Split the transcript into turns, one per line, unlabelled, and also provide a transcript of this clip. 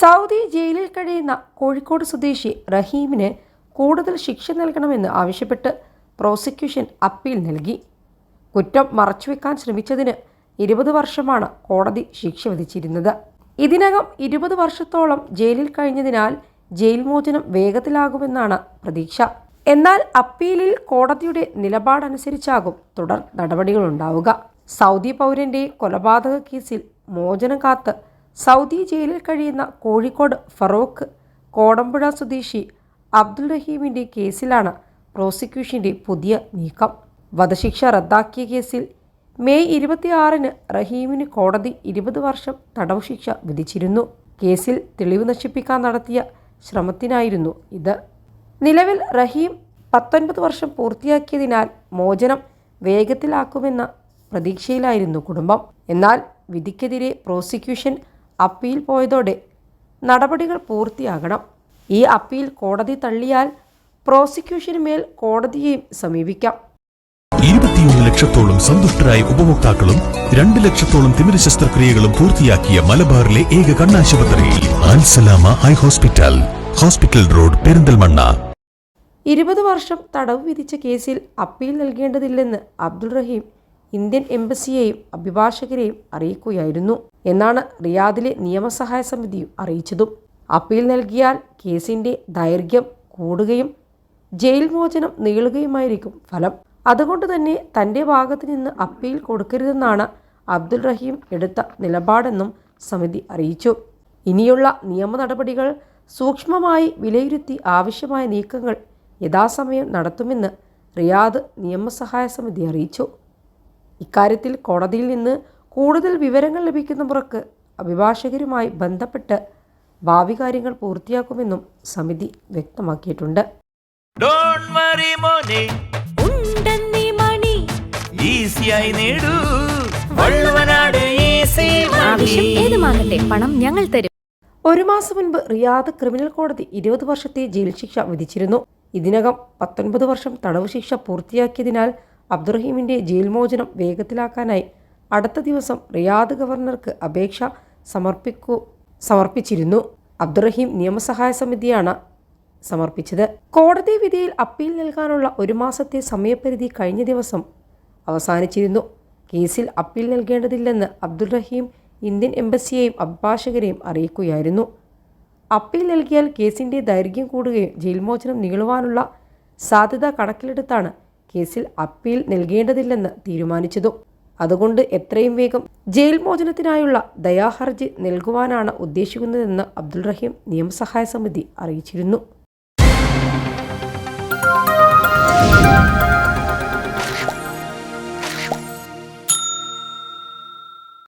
Saudi ജയിലിൽ കഴിയുന്ന കോഴിക്കോട് സ്വദേശി റഹീമിന് കൂടുതൽ ശിക്ഷ നൽകണമെന്ന് ആവശ്യപ്പെട്ട് പ്രോസിക്യൂഷൻ അപ്പീൽ നൽകി. കുറ്റം മറച്ചുവെക്കാൻ ശ്രമിച്ചതിന് ഇരുപത് വർഷമാണ് കോടതി ശിക്ഷ വിധിച്ചിരുന്നത്. ഇതിനകം ഇരുപത് വർഷത്തോളം ജയിലിൽ കഴിഞ്ഞതിനാൽ ജയിൽ മോചനം വേഗത്തിലാകുമെന്നാണ് പ്രതീക്ഷ. എന്നാൽ അപ്പീലിൽ കോടതിയുടെ നിലപാടനുസരിച്ചാകും തുടർ നടപടികളുണ്ടാവുക. സൗദി പൗരന്റെ കൊലപാതക കേസിൽ മോചനം കാത്ത് സൗദി ജയിലിൽ കഴിയുന്ന കോഴിക്കോട് ഫറൂഖ് കോടമ്പുഴ സ്വദേശി അബ്ദുൾ റഹീമിന്റെ കേസിലാണ് പ്രോസിക്യൂഷന്റെ പുതിയ നീക്കം. വധശിക്ഷ റദ്ദാക്കിയ കേസിൽ മെയ് ഇരുപത്തിയാറിന് റഹീമിന് കോടതി ഇരുപത് വർഷം തടവ് ശിക്ഷ വിധിച്ചിരുന്നു. കേസിൽ തെളിവ് നശിപ്പിക്കാൻ നടത്തിയ ശ്രമത്തിനായിരുന്നു ഇത്. നിലവിൽ റഹീം പത്തൊൻപത് വർഷം പൂർത്തിയാക്കിയതിനാൽ മോചനം വേഗത്തിലാക്കുമെന്ന പ്രതീക്ഷയിലായിരുന്നു കുടുംബം. എന്നാൽ വിധിക്കെതിരെ പ്രോസിക്യൂഷൻ അപ്പീൽ പോയതോടെ നടപടികൾ പൂർത്തിയാകണം. ഈ അപ്പീൽ കോടതി തള്ളിയാൽ പ്രോസിക്യൂഷന് മേൽ കോടതിയെയും സമീപിക്കാം.
ഇരുപത്തിയൊന്ന് ലക്ഷത്തോളം സന്തുഷ്ടരായ ഉപഭോക്താക്കളും രണ്ട് ലക്ഷത്തോളം തിമിര ശസ്ത്രക്രിയകളും പൂർത്തിയാക്കിയ മലബാറിലെ ഏക കണ്ണാശുപത്രി Al Salama eye hospital hospital road Perinthalmanna.
ഇരുപത് വർഷം തടവ് വിധിച്ച കേസിൽ അപ്പീൽ നൽകേണ്ടതില്ലെന്ന് അബ്ദുൾ റഹീം ഇന്ത്യൻ എംബസിയെയും അഭിഭാഷകരെയും അറിയിക്കുകയായിരുന്നു. എന്നാണ് റിയാദിലെ നിയമസഹായ സമിതിയും അറിയിച്ചതും. അപ്പീൽ നൽകിയാൽ കേസിന്റെ ദൈർഘ്യം കൂടുകയും ജയിൽ മോചനം നീളുകയുമായിരിക്കും ഫലം. അതുകൊണ്ട് തന്നെ തന്റെ ഭാഗത്തു നിന്ന് അപ്പീൽ കൊടുക്കരുതെന്നാണ് അബ്ദുൾ റഹീം എടുത്ത നിലപാടെന്നും സമിതി അറിയിച്ചു. ഇനിയുള്ള നിയമ നടപടികൾ സൂക്ഷ്മമായി വിലയിരുത്തി ആവശ്യമായ നീക്കങ്ങൾ യഥാസമയം നടത്തുമെന്ന് റിയാദ് നിയമസഹായ സമിതി അറിയിച്ചു. ഇക്കാര്യത്തിൽ കോടതിയിൽ നിന്ന് കൂടുതൽ വിവരങ്ങൾ ലഭിക്കുന്ന മുറക്ക് അഭിഭാഷകരുമായി ബന്ധപ്പെട്ട് ഭാവി കാര്യങ്ങൾ പൂർത്തിയാക്കുമെന്നും സമിതി വ്യക്തമാക്കിയിട്ടുണ്ട്.
പണം ഞങ്ങൾ തരും.
ഒരു മാസം മുൻപ് റിയാദ് ക്രിമിനൽ കോടതി ഇരുപത് വർഷത്തെ ജയിൽ ശിക്ഷ വിധിച്ചിരുന്നു. ഇതിനകം പത്തൊൻപത് വർഷം തടവ് ശിക്ഷ പൂർത്തിയാക്കിയതിനാൽ അബ്ദുറഹീമിന്റെ ജയിൽമോചനം വേഗത്തിലാക്കാനായി അടുത്ത ദിവസം റിയാദ് ഗവർണർക്ക് അപേക്ഷ സമർപ്പിക്കൂ സമർപ്പിച്ചിരുന്നു. അബ്ദുറഹീം നിയമസഹായ സമിതിയാണ് സമർപ്പിച്ചത്. കോടതി വിധിയിൽ അപ്പീൽ നൽകാനുള്ള ഒരു മാസത്തെ സമയപരിധി കഴിഞ്ഞ ദിവസം അവസാനിച്ചിരുന്നു. കേസിൽ അപ്പീൽ നൽകേണ്ടതില്ലെന്ന് അബ്ദുറഹീം ഇന്ത്യൻ എംബസിയെയും അഭിഭാഷകരെയും അറിയിക്കുകയായിരുന്നു. അപ്പീൽ നൽകിയാൽ കേസിന്റെ ദൈർഘ്യം കൂടുകയും ജയിൽമോചനം നീളുവാനുള്ള സാധ്യത കണക്കിലെടുത്താണ് കേസിൽ അപ്പീൽ നൽകേണ്ടതില്ലെന്ന് തീരുമാനിച്ചതും. അതുകൊണ്ട് എത്രയും വേഗം ജയിൽ മോചനത്തിനായുള്ള ദയാഹർജി നൽകുവാനാണ് ഉദ്ദേശിക്കുന്നതെന്ന് അബ്ദുൾ റഹീം നിയമസഹായ സമിതി അറിയിച്ചിരുന്നു.